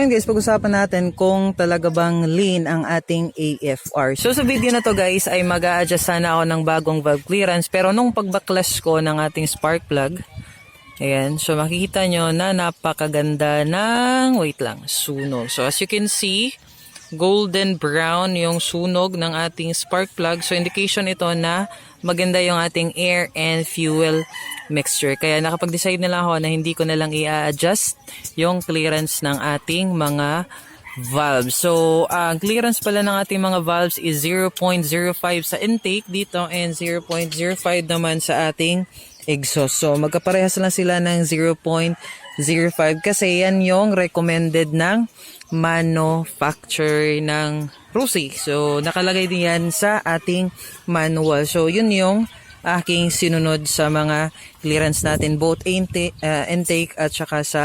ngayon guys, pag-usapan natin kung talaga bang lean ang ating AFR. So sa video na to guys ay mag adjust sana ako ng bagong valve clearance pero nung pagbaklas ko ng ating spark plug, ayan, so makikita nyo na napakaganda ng, wait lang, sunog. So as you can see, golden brown yung sunog ng ating spark plug. So indication ito na maganda yung ating air and fuel mixture. Kaya nakapag-decide na lang ako na hindi ko na lang i-adjust yung clearance ng ating mga valves. So, ang clearance pala ng ating mga valves is 0.05 sa intake dito and 0.05 naman sa ating exhaust. So, magkaparehas lang sila ng 0.05 kasi yan yung recommended ng manufacturer ng Rusi. So, nakalagay din yan sa ating manual. So, yun yung aking sinunod sa mga clearance natin both intake, uh, intake at saka sa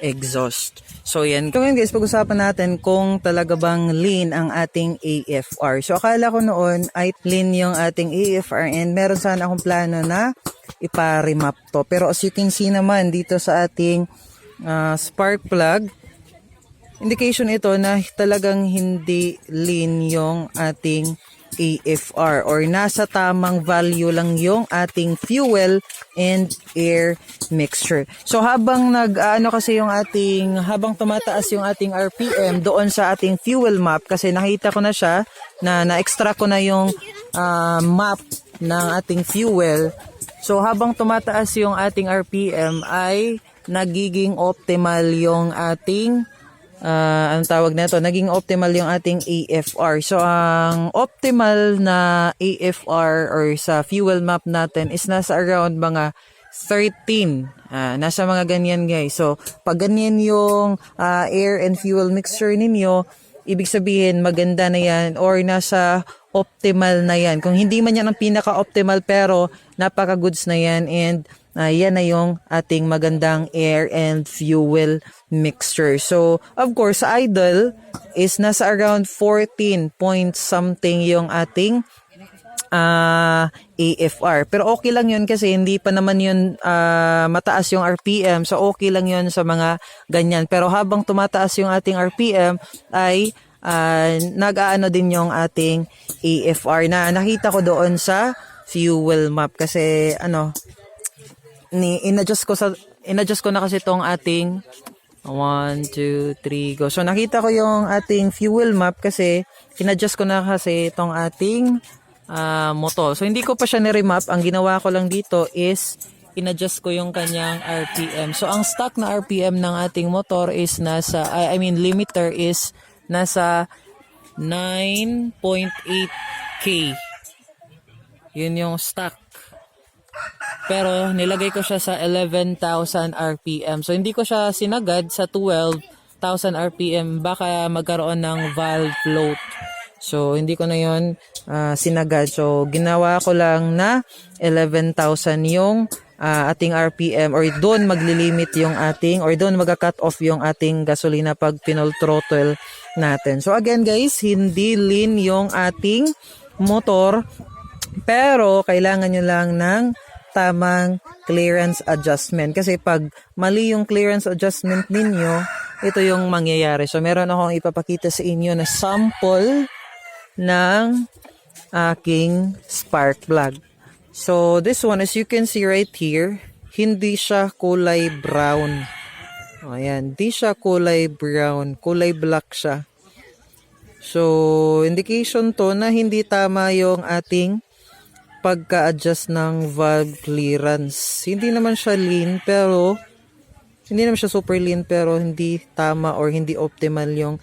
exhaust. So yan. So ngayon guys, pag-usapan natin kung talaga bang lean ang ating AFR. So akala ko noon ay lean yung ating AFR and meron sana akong plano na ipa-remap to. Pero as you can see naman dito sa ating uh, spark plug, indication ito na talagang hindi lean yung ating AFR or nasa tamang value lang yung ating fuel and air mixture. So habang nag ano kasi yung ating habang tumataas yung ating RPM doon sa ating fuel map kasi nakita ko na siya na na-extract ko na yung ah, map ng ating fuel. So habang tumataas yung ating RPM ay nagiging optimal yung ating uh, anong tawag na ito, naging optimal yung ating AFR. So, ang optimal na AFR or sa fuel map natin is nasa around mga 13. Ah, nasa mga ganyan guys. So, pag ganyan yung ah, air and fuel mixture ninyo, ibig sabihin maganda na yan or nasa optimal na yan. Kung hindi man yan ang pinaka-optimal pero napaka-goods na yan and ah, yan na yung ating magandang air and fuel mixture. So, of course, idle is nasa around 14 point something yung ating ah AFR. Pero okay lang yun kasi hindi pa naman yun ah, mataas yung RPM. So okay lang yun sa mga ganyan. Pero habang tumataas yung ating RPM ay ah, nag-aano din yung ating AFR na nakita ko doon sa fuel map kasi ano ni inadjust ko sa inadjust ko na kasi tong ating 1 2 3 go. So nakita ko yung ating fuel map kasi inadjust ko na kasi itong ating ah, motor. So hindi ko pa siya ni-remap. Ang ginawa ko lang dito is inadjust ko yung kanyang RPM. So ang stock na RPM ng ating motor is nasa I mean limiter is nasa 9.8k. Yun yung stock. Pero nilagay ko siya sa 11,000 RPM. So hindi ko siya sinagad sa 12,000 RPM. Baka magkaroon ng valve float. So hindi ko na yon ah, sinagad. So ginawa ko lang na 11,000 yung ah, ating RPM or doon maglilimit yung ating or doon magka-cut off yung ating gasolina pag pinol throttle natin. So again guys, hindi lean yung ating motor pero kailangan nyo lang ng tamang clearance adjustment. Kasi pag mali yung clearance adjustment ninyo, ito yung mangyayari. So meron akong ipapakita sa inyo na sample ng aking spark plug. So this one, as you can see right here, hindi siya kulay brown. Ayan, hindi siya kulay brown, kulay black siya. So, indication to na hindi tama yung ating pagka-adjust ng valve clearance. Hindi naman siya lean pero hindi naman siya super lean pero hindi tama or hindi optimal yung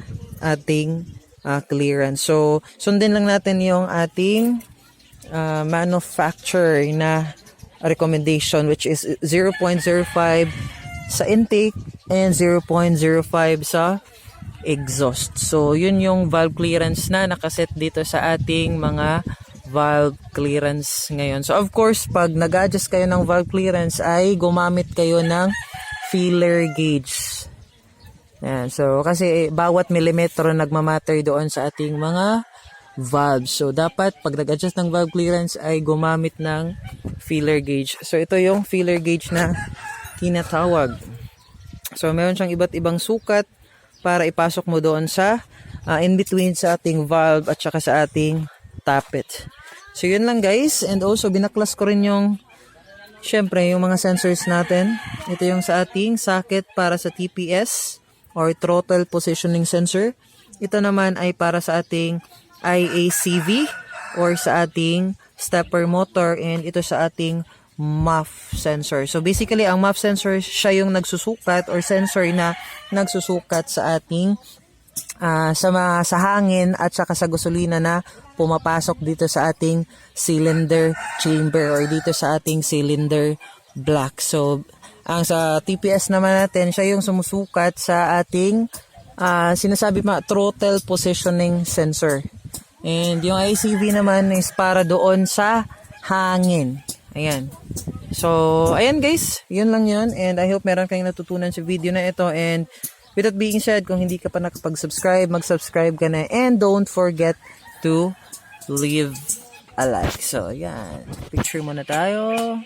ating ah, clearance. So, sundin lang natin yung ating ah, manufacturer na recommendation which is 0.05 sa intake and 0.05 sa exhaust. So, yun yung valve clearance na nakaset dito sa ating mga valve clearance ngayon. So, of course, pag nag-adjust kayo ng valve clearance ay gumamit kayo ng feeler gauge. Yan. So, kasi bawat milimetro nagmamatter doon sa ating mga valves. So, dapat pag nag-adjust ng valve clearance ay gumamit ng feeler gauge. So, ito yung feeler gauge na tinatawag. So, meron siyang iba't ibang sukat para ipasok mo doon sa ah, in between sa ating valve at saka sa ating tappet. So yun lang guys and also binaklas ko rin yung syempre yung mga sensors natin. Ito yung sa ating socket para sa TPS or throttle positioning sensor. Ito naman ay para sa ating IACV or sa ating stepper motor and ito sa ating MUF sensor. So basically ang MUF sensor siya yung nagsusukat or sensor na nagsusukat sa ating ah, sa sa hangin at saka sa gasolina na pumapasok dito sa ating cylinder chamber or dito sa ating cylinder block. So ang sa TPS naman natin siya yung sumusukat sa ating ah, sinasabi ma throttle positioning sensor. And yung ICV naman is para doon sa hangin. Ayan. So, ayan guys. Yun lang yun. And I hope meron kayong natutunan sa video na ito. And with that being said, kung hindi ka pa nakapag-subscribe, mag-subscribe ka na. And don't forget to leave a like. So, ayan. Picture muna tayo.